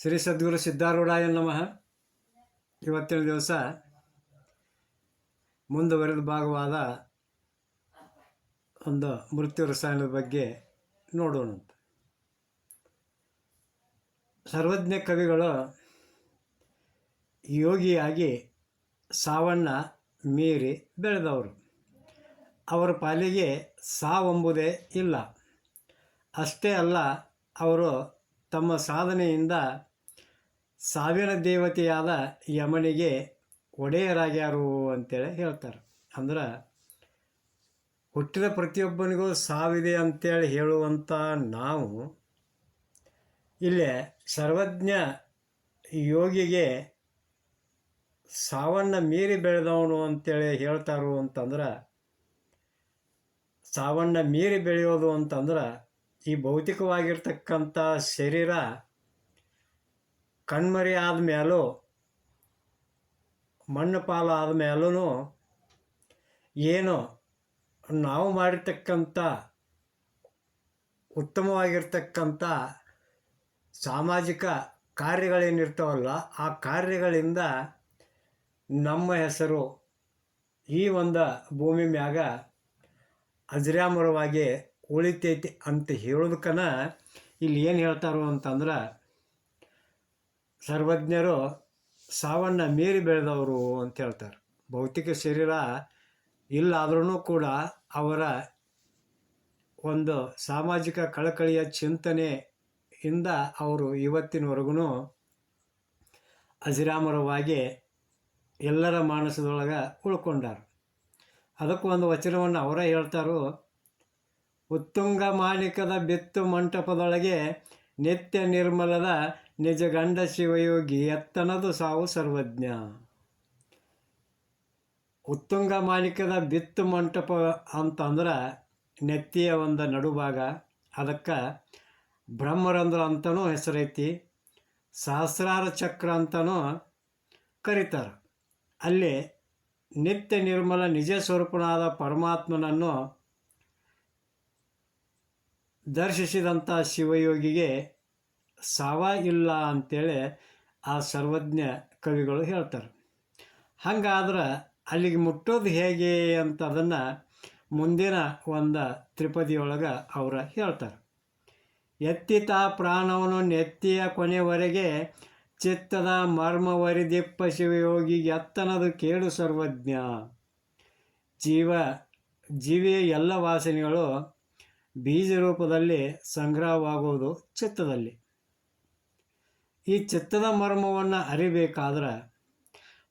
ಶ್ರೀ ಸದ್ಗುರು ಸಿದ್ಧಾರೂಢಾಯ ನಮಃ. ಇವತ್ತಿನ ದಿವಸ ಮುಂದುವರೆದ ಭಾಗವಾದ ಒಂದು ಮೃತ್ಯು ರಸಾಯನದ ಬಗ್ಗೆ ನೋಡೋಣ ಸರ್ವಜ್ಞ ಕವಿಗಳು ಯೋಗಿಯಾಗಿ ಸಾವಣ್ಣ ಮೀರಿ ಬೆಳೆದವರು. ಅವರ ಪಾಲಿಗೆ ಸಾವೆಂಬುದೇ ಇಲ್ಲ. ಅಷ್ಟೇ ಅಲ್ಲ, ಅವರು ತಮ್ಮ ಸಾಧನೆಯಿಂದ ಸಾವಿನ ದೇವತೆಯಾದ ಯಮನಿಗೆ ಒಡೆಯರಾಗ್ಯಾರು ಅಂತೇಳಿ ಹೇಳ್ತಾರೆ. ಅಂದ್ರೆ, ಹುಟ್ಟಿದ ಪ್ರತಿಯೊಬ್ಬನಿಗೂ ಸಾವಿದೆ ಅಂತೇಳಿ ಹೇಳುವಂಥ ನಾವು ಇಲ್ಲೇ ಸರ್ವಜ್ಞ ಯೋಗಿಗೆ ಸಾವನ್ನು ಮೀರಿ ಬೆಳೆದವನು ಅಂತೇಳಿ ಹೇಳ್ತಾರು ಅಂತಂದ್ರೆ, ಸಾವನ್ನು ಮೀರಿ ಬೆಳೆಯೋದು ಅಂತಂದ್ರೆ ಈ ಭೌತಿಕವಾಗಿರ್ತಕ್ಕಂಥ ಶರೀರ ಕಣ್ಮರಿ ಆದಮೇಲೂ ಮಣ್ಣು ಪಾಲು ಆದಮೇಲೂ ಏನು ನಾವು ಮಾಡಿರ್ತಕ್ಕಂಥ, ಉತ್ತಮವಾಗಿರ್ತಕ್ಕಂಥ ಸಾಮಾಜಿಕ ಕಾರ್ಯಗಳೇನಿರ್ತಾವಲ್ಲ, ಆ ಕಾರ್ಯಗಳಿಂದ ನಮ್ಮ ಹೆಸರು ಈ ಒಂದು ಭೂಮಿ ಮ್ಯಾಗ ಅಜರಾಮರವಾಗಿ ಉಳಿತೈತಿ ಅಂತ ಹೇಳೋದಕ್ಕನ ಇಲ್ಲಿ ಏನು ಹೇಳ್ತಾರೋ ಅಂತಂದ್ರೆ ಸರ್ವಜ್ಞರು ಸಾವನ್ನು ಮೀರಿ ಬೆಳೆದವರು ಅಂತ ಹೇಳ್ತಾರೆ. ಭೌತಿಕ ಶರೀರ ಇಲ್ಲಾದ್ರೂ ಕೂಡ ಅವರ ಒಂದು ಸಾಮಾಜಿಕ ಕಳಕಳಿಯ ಚಿಂತನೆಯಿಂದ ಅವರು ಇವತ್ತಿನವರೆಗೂ ಅಜಿರಾಮರವಾಗಿ ಎಲ್ಲರ ಮಾನಸದೊಳಗೆ ಉಳ್ಕೊಂಡಾರ. ಅದಕ್ಕೆ ಒಂದು ವಚನವನ್ನು ಅವರೇ ಹೇಳ್ತಾರೋ. ಉತ್ತುಂಗ ಮಾಣಿಕದ ಬಿತ್ತು ಮಂಟಪದೊಳಗೆ ನಿತ್ಯ ನಿರ್ಮಲದ ನಿಜ ಗಂಡ ಶಿವಯೋಗಿ ಎತ್ತನದು ಸಾವು ಸರ್ವಜ್ಞ. ಉತ್ತುಂಗ ಮಾಲಿಕದ ಬಿತ್ತು ಮಂಟಪ ಅಂತಂದ್ರೆ ನೆತ್ತಿಯ ಒಂದು ನಡುಭಾಗ. ಅದಕ್ಕೆ ಬ್ರಹ್ಮರಂಧ್ರ ಅಂತನೂ ಹೆಸರೈತಿ. ಸಹಸ್ರಾರ ಚಕ್ರ ಅಂತನೂ ಕರೀತಾರೆ. ಅಲ್ಲಿ ನಿತ್ಯ ನಿರ್ಮಲ ನಿಜ ಸ್ವರೂಪನಾದ ಪರಮಾತ್ಮನನ್ನು ದರ್ಶಿಸಿದಂಥ ಶಿವಯೋಗಿಗೆ ಸಾವ ಇಲ್ಲ ಅಂತೇಳಿ ಆ ಸರ್ವಜ್ಞ ಕವಿಗಳು ಹೇಳ್ತಾರೆ. ಹಂಗಾದ್ರೆ ಅಲ್ಲಿಗೆ ಮುಟ್ಟೋದು ಹೇಗೆ ಅಂತ ಅದನ್ನು ಮುಂದಿನ ಒಂದು ತ್ರಿಪದಿಯೊಳಗೆ ಅವರು ಹೇಳ್ತಾರೆ. ಎತ್ತಿತ ಪ್ರಾಣವನ್ನು ನೆತ್ತಿಯ ಕೊನೆವರೆಗೆ ಚಿತ್ತದ ಮರ್ಮವರಿದಿಪ್ಪ ಶಿವಯೋಗಿ ಎತ್ತನದು ಕೇಳು ಸರ್ವಜ್ಞ. ಜೀವ, ಜೀವಿಯ ಎಲ್ಲ ವಾಸನೆಗಳು ಬೀಜ ರೂಪದಲ್ಲಿ ಸಂಗ್ರಹವಾಗುವುದು ಚಿತ್ತದಲ್ಲಿ. ಈ ಚಿತ್ತದ ಮರ್ಮವನ್ನು ಅರಿಬೇಕಾದ್ರೆ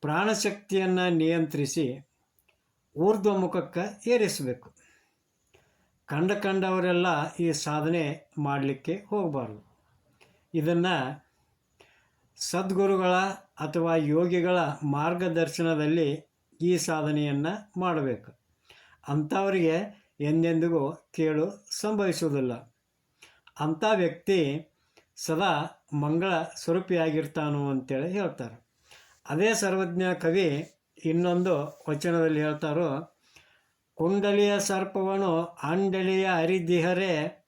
ಪ್ರಾಣಶಕ್ತಿಯನ್ನು ನಿಯಂತ್ರಿಸಿ ಊರ್ಧ್ವ ಮುಖಕ್ಕೆ ಏರಿಸಬೇಕು. ಕಂಡ ಕಂಡವರೆಲ್ಲ ಈ ಸಾಧನೆ ಮಾಡಲಿಕ್ಕೆ ಹೋಗಬಾರ್ದು. ಇದನ್ನು ಸದ್ಗುರುಗಳ ಅಥವಾ ಯೋಗಿಗಳ ಮಾರ್ಗದರ್ಶನದಲ್ಲಿ ಈ ಸಾಧನೆಯನ್ನು ಮಾಡಬೇಕು. ಅಂಥವರಿಗೆ ಎಂದೆಂದಿಗೂ ಕೇಳು ಸಂಭವಿಸುವುದಿಲ್ಲ. ಅಂಥ ವ್ಯಕ್ತಿ ಸದಾ ಮಂಗಳ ಸ್ವರೂಪಿಯಾಗಿರ್ತಾನು ಅಂತೇಳಿ ಹೇಳ್ತಾರೆ. ಅದೇ ಸರ್ವಜ್ಞ ಕವಿ ಇನ್ನೊಂದು ವಚನದಲ್ಲಿ ಹೇಳ್ತಾರೋ, ಕುಂಡಲಿಯ ಸರ್ಪವನು ಅಂಡಲಿಯ ಹರಿದಿಹರೆ,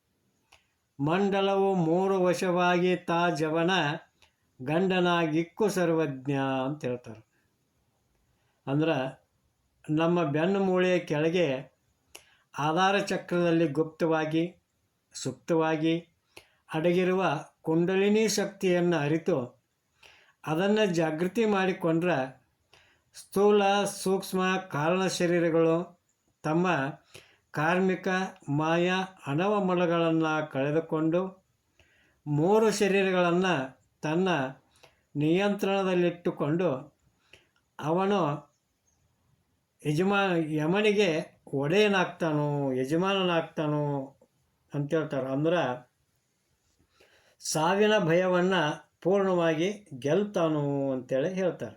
ಮಂಡಲವು ಮೂರು ವಶವಾಗಿ ತಾ ಜವನ, ಗಂಡನಾಗಿಕ್ಕು ಸರ್ವಜ್ಞ ಅಂತ ಹೇಳ್ತಾರೆ. ಅಂದ್ರೆ ನಮ್ಮ ಬೆನ್ನು ಮೂಳೆಯ ಕೆಳಗೆ ಆಧಾರ ಚಕ್ರದಲ್ಲಿ ಗುಪ್ತವಾಗಿ, ಸುಪ್ತವಾಗಿ ಅಡಗಿರುವ ಕುಂಡಲಿನಿ ಶಕ್ತಿಯನ್ನು ಅರಿತು ಅದನ್ನು ಜಾಗೃತಿ ಮಾಡಿಕೊಂಡ್ರೆ ಸ್ಥೂಲ, ಸೂಕ್ಷ್ಮ, ಕಾರಣ ಶರೀರಗಳು ತಮ್ಮ ಕಾರ್ಮಿಕ, ಮಾಯ ಅಣವಮಲಗಳನ್ನು ಕಳೆದುಕೊಂಡು ಮೂರು ಶರೀರಗಳನ್ನು ತನ್ನ ನಿಯಂತ್ರಣದಲ್ಲಿಟ್ಟುಕೊಂಡು ಅವನು ಯಜಮಾ ಯಮನಿಗೆ ಒಡೆಯನಾಗ್ತಾನೋ, ಯಜಮಾನನಾಗ್ತಾನೋ ಅಂತ ಹೇಳ್ತಾರೆ. ಅಂದ್ರೆ ಸಾವಿನ ಭಯವನ್ನು ಪೂರ್ಣವಾಗಿ ಗೆಲ್ತಾನು ಅಂತೇಳಿ ಹೇಳ್ತಾರೆ.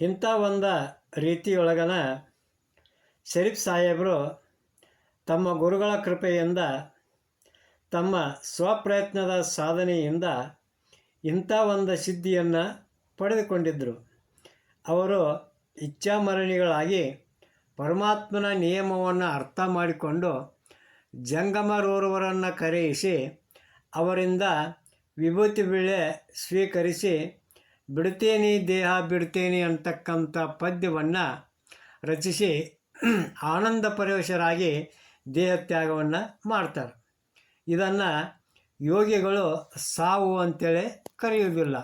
ಇಂಥ ಒಂದು ರೀತಿಯೊಳಗನ ಶರೀಫ್ ಸಾಹೇಬರು ತಮ್ಮ ಗುರುಗಳ ಕೃಪೆಯಿಂದ, ತಮ್ಮ ಸ್ವಪ್ರಯತ್ನದ ಸಾಧನೆಯಿಂದ ಇಂಥ ಒಂದು ಸಿದ್ಧಿಯನ್ನು ಪಡೆದುಕೊಂಡಿದ್ದರು ಅವರು ಇಚ್ಛಾಮರಣಿಗಳಾಗಿ ಪರಮಾತ್ಮನ ನಿಯಮವನ್ನು ಅರ್ಥ ಮಾಡಿಕೊಂಡು ಜಂಗಮರೋರ್ವರನ್ನು ಕರೆಯಿಸಿ ಅವರಿಂದ ವಿಭೂತಿ ಬೀಳೆ ಸ್ವೀಕರಿಸಿ ಬಿಡ್ತೇನೆ ದೇಹ ಬಿಡ್ತೇನೆ ಅಂತಕ್ಕಂಥ ಪದ್ಯವನ್ನು ರಚಿಸಿ ಆನಂದ ಪರವಶರಾಗಿ ದೇಹತ್ಯಾಗವನ್ನು ಮಾಡ್ತಾರೆ. ಇದನ್ನು ಯೋಗಿಗಳು ಸಾವು ಅಂತೇಳಿ ಕರೆಯುವುದಿಲ್ಲ,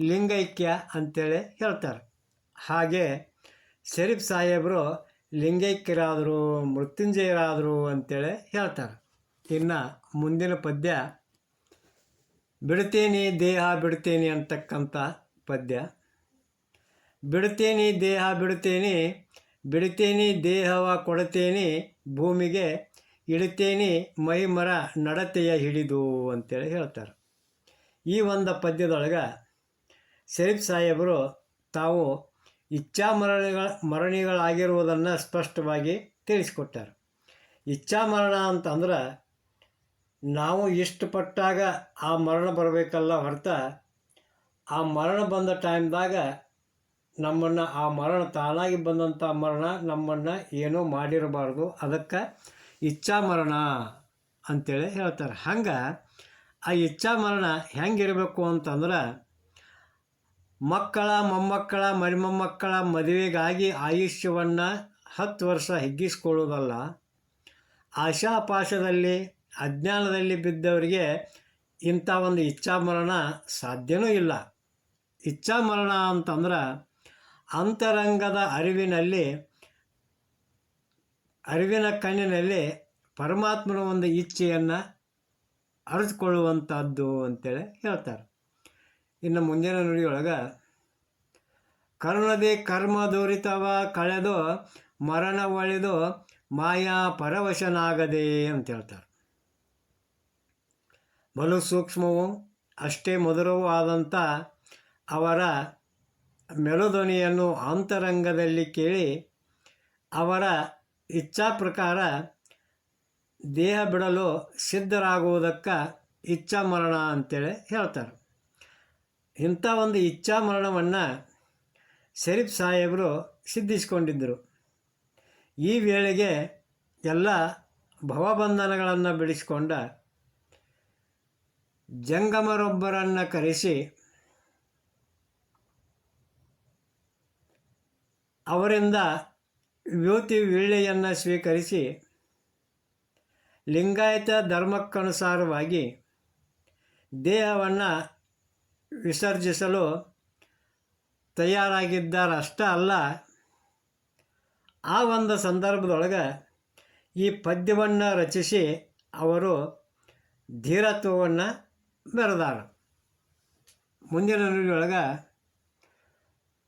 ಲಿಂಗೈಕ್ಯ ಅಂತೇಳಿ ಹೇಳ್ತಾರೆ. ಹಾಗೆ ಶರೀಫ್ ಸಾಹೇಬರು ಲಿಂಗೈಕ್ಯರಾದರು, ಮೃತ್ಯುಂಜಯರಾದರು ಅಂತೇಳಿ ಹೇಳ್ತಾರೆ. ಇನ್ನು ಮುಂದಿನ ಪದ್ಯ ಬಿಡ್ತೇನೆ ದೇಹ ಬಿಡ್ತೀನಿ ಅಂತಕ್ಕಂಥ ಪದ್ಯ. ಬಿಡ್ತೀನಿ ದೇಹ ಬಿಡ್ತೀನಿ ಬಿಡ್ತೀನಿ ದೇಹವ ಕೊಡ್ತೀನಿ, ಭೂಮಿಗೆ ಇಡ್ತೇನೆ ಮೈ ಮರ ನಡತೆಯ ಹಿಡಿದು ಅಂತೇಳಿ ಹೇಳ್ತಾರೆ. ಈ ಒಂದು ಪದ್ಯದೊಳಗೆ ಶರೀಫ್ ಸಾಹೇಬರು ತಾವು ಇಚ್ಛಾ ಮರಣಿಗಳ ಮರಣಿಗಳಾಗಿರುವುದನ್ನು ಸ್ಪಷ್ಟವಾಗಿ ತಿಳಿಸಿಕೊಟ್ಟಾರೆ. ಇಚ್ಛಾ ಮರಣ ಅಂತಂದ್ರೆ ನಾವು ಇಷ್ಟಪಟ್ಟಾಗ ಆ ಮರಣ ಬರಬೇಕಲ್ಲ ಹೊರತ, ಆ ಮರಣ ಬಂದ ಟೈಮ್ದಾಗ ನಮ್ಮನ್ನು ಆ ಮರಣ ತಾನಾಗಿ ಬಂದಂಥ ಮರಣ ನಮ್ಮನ್ನು ಏನೂ ಮಾಡಿರಬಾರ್ದು. ಅದಕ್ಕೆ ಇಚ್ಛಾ ಮರಣ ಅಂತೇಳಿ ಹೇಳ್ತಾರೆ. ಹಂಗೆ ಆ ಇಚ್ಛಾ ಮರಣ ಹೆಂಗಿರಬೇಕು ಅಂತಂದ್ರೆ ಮಕ್ಕಳ, ಮೊಮ್ಮಕ್ಕಳ, ಮರಿಮೊಮ್ಮಕ್ಕಳ ಮದುವೆಗಾಗಿ ಆಯುಷ್ಯವನ್ನು ಹತ್ತು ವರ್ಷ ಹಿಗ್ಗಿಸ್ಕೊಳ್ಳೋದಲ್ಲ. ಆಶಾಪಾಶದಲ್ಲಿ ಅಜ್ಞಾನದಲ್ಲಿ ಬಿದ್ದವರಿಗೆ ಇಂಥ ಒಂದು ಇಚ್ಛಾಮರಣ ಸಾಧ್ಯವೂ ಇಲ್ಲ. ಇಚ್ಛಾಮರಣ ಅಂತಂದ್ರೆ ಅಂತರಂಗದ ಅರಿವಿನಲ್ಲಿ, ಅರಿವಿನ ಕಣ್ಣಿನಲ್ಲಿ ಪರಮಾತ್ಮನ ಒಂದು ಇಚ್ಛೆಯನ್ನು ಅರಿತುಕೊಳ್ಳುವಂಥದ್ದು ಅಂತೇಳಿ ಹೇಳ್ತಾರೆ. ಇನ್ನು ಮುಂದಿನ ನುಡಿಯೊಳಗೆ, ಕರುಣದೇ ಕರ್ಮ ದೂರಿತವ ಕಳೆದು ಮರಣ ಒಳೆದು ಮಾಯಾ ಪರವಶನಾಗದೆ ಅಂತ ಹೇಳ್ತಾರೆ. ಬಲು ಸೂಕ್ಷ್ಮವೂ ಅಷ್ಟೇ ಮಧುರವೂ ಆದಂಥ ಅವರ ಮೆಲುಧ್ವನಿಯನ್ನು ಅಂತರಂಗದಲ್ಲಿ ಕೇಳಿ ಅವರ ಇಚ್ಛಾ ಪ್ರಕಾರ ದೇಹ ಬಿಡಲು ಸಿದ್ಧರಾಗುವುದಕ್ಕೆ ಇಚ್ಛಾ ಮರಣ ಅಂತೇಳಿ ಹೇಳ್ತಾರೆ. ಇಂಥ ಒಂದು ಇಚ್ಛಾ ಮರಣವನ್ನು ಶರೀಫ್ ಸಾಹೇಬರು ಸಿದ್ಧಿಸಿಕೊಂಡಿದ್ದರು. ಈ ವೇಳೆಗೆ ಎಲ್ಲ ಭವಬಂಧನಗಳನ್ನು ಬಿಡಿಸಿಕೊಂಡ ಜಂಗಮರೊಬ್ಬರನ್ನು ಕರೆಸಿ ಅವರಿಂದ ವಿಭೂತಿ ವೀಳೆಯನ್ನು ಸ್ವೀಕರಿಸಿ ಲಿಂಗಾಯತ ಧರ್ಮಕ್ಕನುಸಾರವಾಗಿ ದೇಹವನ್ನು ವಿಸರ್ಜಿಸಲು ತಯಾರಾಗಿದ್ದಾರಷ್ಟೇ ಅಲ್ಲ, ಆ ಒಂದು ಸಂದರ್ಭದೊಳಗೆ ಈ ಪದ್ಯವನ್ನು ರಚಿಸಿ ಅವರು ಧೀರತ್ವವನ್ನು ಮೆರೆದಾರ ಮುಂದಿನ ನುಡಿಯೊಳಗೆ,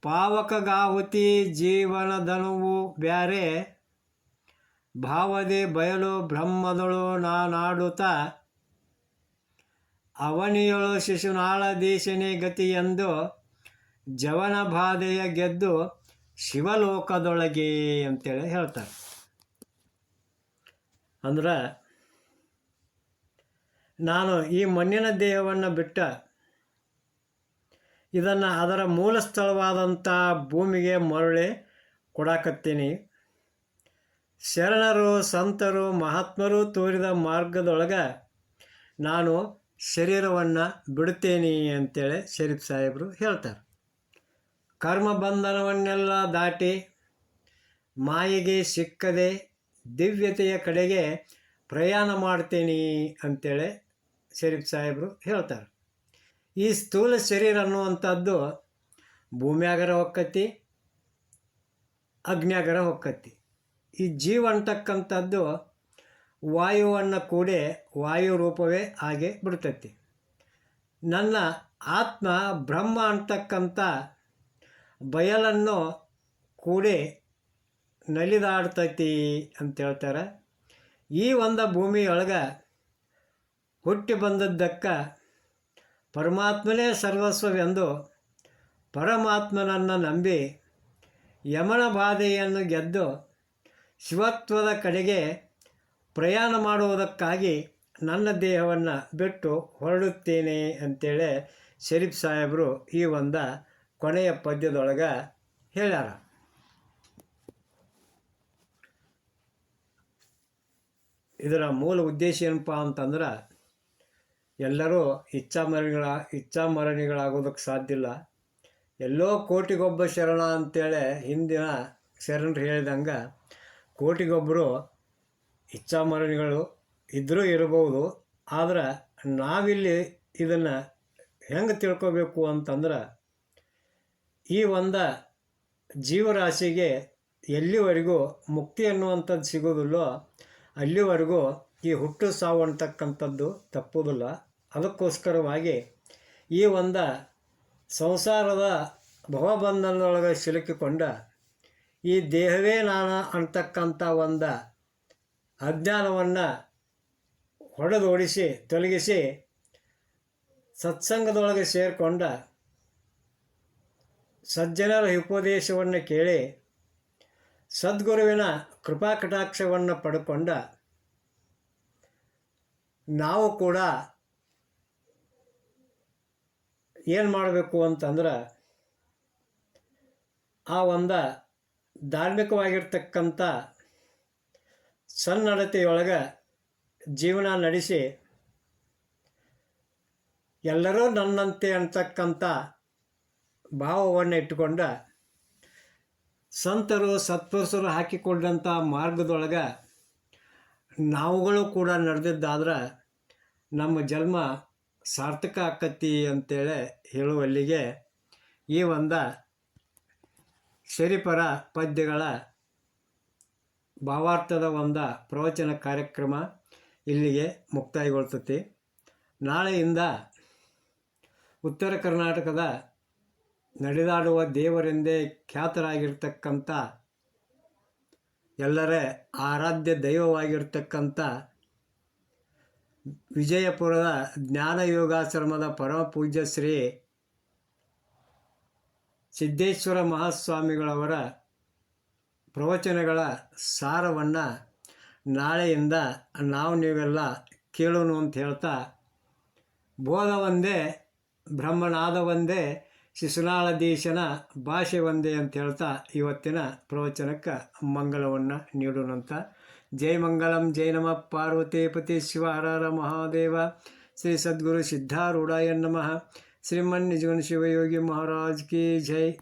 ಪಾವಕಗಾಹುತಿ ಜೀವನದನುವು ಬ್ಯಾರೆ, ಭಾವದೆ ಬಯಲು ಬ್ರಹ್ಮದಳು ನಾನಾಡುತ್ತ ಅವನಿಯೊಳು ಶಿಶುನಾಳ ಗತಿ ಗತಿಯೆಂದು ಜವನ ಬಾಧೆಯ ಗೆದ್ದು ಶಿವಲೋಕದೊಳಗೆ ಅಂತೇಳಿ ಹೇಳ್ತಾರೆ. ಅಂದ್ರೆ ನಾನು ಈ ಮಣ್ಣಿನ ದೇಹವನ್ನು ಬಿಟ್ಟ ಇದನ್ನು ಅದರ ಮೂಲ ಸ್ಥಳವಾದಂಥ ಭೂಮಿಗೆ ಮರಳಿ ಕೊಡಾಕತ್ತೀನಿ. ಶರಣರು, ಸಂತರು, ಮಹಾತ್ಮರು ತೋರಿದ ಮಾರ್ಗದೊಳಗೆ ನಾನು ಶರೀರವನ್ನು ಬಿಡುತ್ತೇನೆ ಅಂತೇಳಿ ಶರೀಫ್ ಸಾಹೇಬರು ಹೇಳ್ತಾರೆ. ಕರ್ಮ ಬಂಧನವನ್ನೆಲ್ಲ ದಾಟಿ ಮಾಯಿಗೆ ಸಿಕ್ಕದೆ ದಿವ್ಯತೆಯ ಕಡೆಗೆ ಪ್ರಯಾಣ ಮಾಡ್ತೀನಿ ಅಂತೇಳಿ ಶರೀಫ್ ಸಾಹೇಬರು ಹೇಳ್ತಾರೆ. ಈ ಸ್ಥೂಲ ಶರೀರ ಅನ್ನುವಂಥದ್ದು ಭೂಮಿಯಾಗರ ಹೊಕ್ಕತಿ, ಅಗ್ನ್ಯಾಗರ ಹೊಕ್ಕತಿ. ಈ ಜೀವ ಅಂತಕ್ಕಂಥದ್ದು ವಾಯುವನ್ನು ಕೂಡ ವಾಯು ರೂಪವೇ ಹಾಗೆ ಬಿಡ್ತೈತಿ. ನನ್ನ ಆತ್ಮ ಬ್ರಹ್ಮ ಅಂತಕ್ಕಂಥ ಬಯಲನ್ನು ಕೂಡ ನಲಿದಾಡ್ತೈತಿ ಅಂತ ಹೇಳ್ತಾರೆ. ಈ ಒಂದು ಭೂಮಿಯೊಳಗೆ ಹುಟ್ಟಿ ಬಂದದ್ದಕ್ಕ ಪರಮಾತ್ಮನೇ ಸರ್ವಸ್ವವೆಂದು ಪರಮಾತ್ಮನನ್ನು ನಂಬಿ ಯಮನ ಬಾಧೆಯನ್ನು ಗೆದ್ದು ಶಿವತ್ವದ ಕಡೆಗೆ ಪ್ರಯಾಣ ಮಾಡುವುದಕ್ಕಾಗಿ ನನ್ನ ದೇಹವನ್ನು ಬಿಟ್ಟು ಹೊರಡುತ್ತೇನೆ ಅಂತೇಳಿ ಶರೀಫ್ ಸಾಹೇಬರು ಈ ಒಂದು ಕೊನೆಯ ಪದ್ಯದೊಳಗೆ ಹೇಳ್ಯಾರ. ಇದರ ಮೂಲ ಉದ್ದೇಶ ಏನಪ್ಪ ಅಂತಂದ್ರೆ ಎಲ್ಲರೂ ಇಚ್ಛಾಮರಣಿಗಳ, ಇಚ್ಛಾಮರಣಿಗಳಾಗೋದಕ್ಕೆ ಸಾಧ್ಯ ಇಲ್ಲ. ಎಲ್ಲೋ ಕೋಟಿಗೊಬ್ಬ ಶರಣ ಅಂತೇಳಿ ಹಿಂದಿನ ಶರಣರು ಹೇಳಿದಂಗೆ ಕೋಟಿಗೊಬ್ಬರು ಇಚ್ಛಾಮರಣಿಗಳು ಇದ್ದರೂ ಇರಬಹುದು. ಆದರೆ ನಾವಿಲ್ಲಿ ಇದನ್ನು ಹೆಂಗೆ ತಿಳ್ಕೊಬೇಕು ಅಂತಂದ್ರೆ ಈ ಒಂದು ಜೀವರಾಶಿಗೆ ಎಲ್ಲಿವರೆಗೂ ಮುಕ್ತಿ ಅನ್ನುವಂಥದ್ದು ಸಿಗೋದಿಲ್ಲೋ ಅಲ್ಲಿವರೆಗೂ ಈ ಹುಟ್ಟು ಸಾವು ಅಂತಕ್ಕಂಥದ್ದು ತಪ್ಪುವುದಿಲ್ಲ ಅದಕ್ಕೋಸ್ಕರವಾಗಿ ಈ ಒಂದು ಸಂಸಾರದ ಭವಬಂಧನದೊಳಗೆ ಸಿಲುಕಿಕೊಂಡ ಈ ದೇಹವೇ ನಾನು ಅಂತಕ್ಕಂಥ ಒಂದು ಅಜ್ಞಾನವನ್ನು ಹೊಡೆದೋಡಿಸಿ, ತೊಲಗಿಸಿ ಸತ್ಸಂಗದೊಳಗೆ ಸೇರಿಕೊಂಡ ಸಜ್ಜನರ ಉಪದೇಶವನ್ನು ಕೇಳಿ ಸದ್ಗುರುವಿನ ಕೃಪಾ ಕಟಾಕ್ಷವನ್ನು ಪಡ್ಕೊಂಡ ನಾವು ಕೂಡ ಏನು ಮಾಡಬೇಕು ಅಂತಂದ್ರೆ ಆ ಒಂದು ಧಾರ್ಮಿಕವಾಗಿರ್ತಕ್ಕಂಥ ಸನ್ನಡತೆಯೊಳಗೆ ಜೀವನ ನಡೆಸಿ ಎಲ್ಲರೂ ನನ್ನಂತೆ ಅಂತಕ್ಕಂಥ ಭಾವವನ್ನು ಇಟ್ಟುಕೊಂಡ ಸಂತರು ಸತ್ಪುರುಷರು ಹಾಕಿಕೊಂಡಂಥ ಮಾರ್ಗದೊಳಗೆ ನಾವುಗಳು ಕೂಡ ನಡೆದಿದ್ದಾದ್ರೆ ನಮ್ಮ ಜನ್ಮ ಸಾರ್ಥಕ ಆಕತಿ ಅಂತೇಳಿ ಹೇಳುವಲ್ಲಿಗೆ ಈ ಒಂದು ಶರೀಫರ ಪದ್ಯಗಳ ಭಾವಾರ್ಥದ ಒಂದು ಪ್ರವಚನ ಕಾರ್ಯಕ್ರಮ ಇಲ್ಲಿಗೆ ಮುಕ್ತಾಯಗೊಳ್ತತಿ. ನಾಳೆಯಿಂದ ಉತ್ತರ ಕರ್ನಾಟಕದ ನಡೆದಾಡುವ ದೇವರೆಂದೇ ಖ್ಯಾತರಾಗಿರ್ತಕ್ಕಂಥ ಎಲ್ಲರೇ ಆರಾಧ್ಯ ದೈವವಾಗಿರ್ತಕ್ಕಂಥ ವಿಜಯಪುರದ ಜ್ಞಾನ ಯೋಗಾಶ್ರಮದ ಪರಮ ಪೂಜ್ಯ ಶ್ರೀ ಸಿದ್ದೇಶ್ವರ ಮಹಾಸ್ವಾಮಿಗಳವರ ಪ್ರವಚನಗಳ ಸಾರವನ್ನು ನಾಳೆಯಿಂದ ನಾವು ನೀವೆಲ್ಲ ಕೇಳೋಣ ಅಂತ ಹೇಳ್ತಾ ಬೋಧ ಒಂದೇ ಬ್ರಹ್ಮನಾದ ಒಂದೇ ಶಿಶುನಾಳಧೀಶನ ಭಾಷೆ ಒಂದೇ ಅಂತ ಹೇಳ್ತಾ ಇವತ್ತಿನ ಪ್ರವಚನಕ್ಕೆ ಮಂಗಲವನ್ನು ನೀಡೋಣಂತ जय मंगलम, जय नम। पार्वते पति शिव हर हर महादेव। श्री सद्गुरु सिद्धारूढ़ाय नम। श्रीमन निजगन शिव योगी महाराज की जय।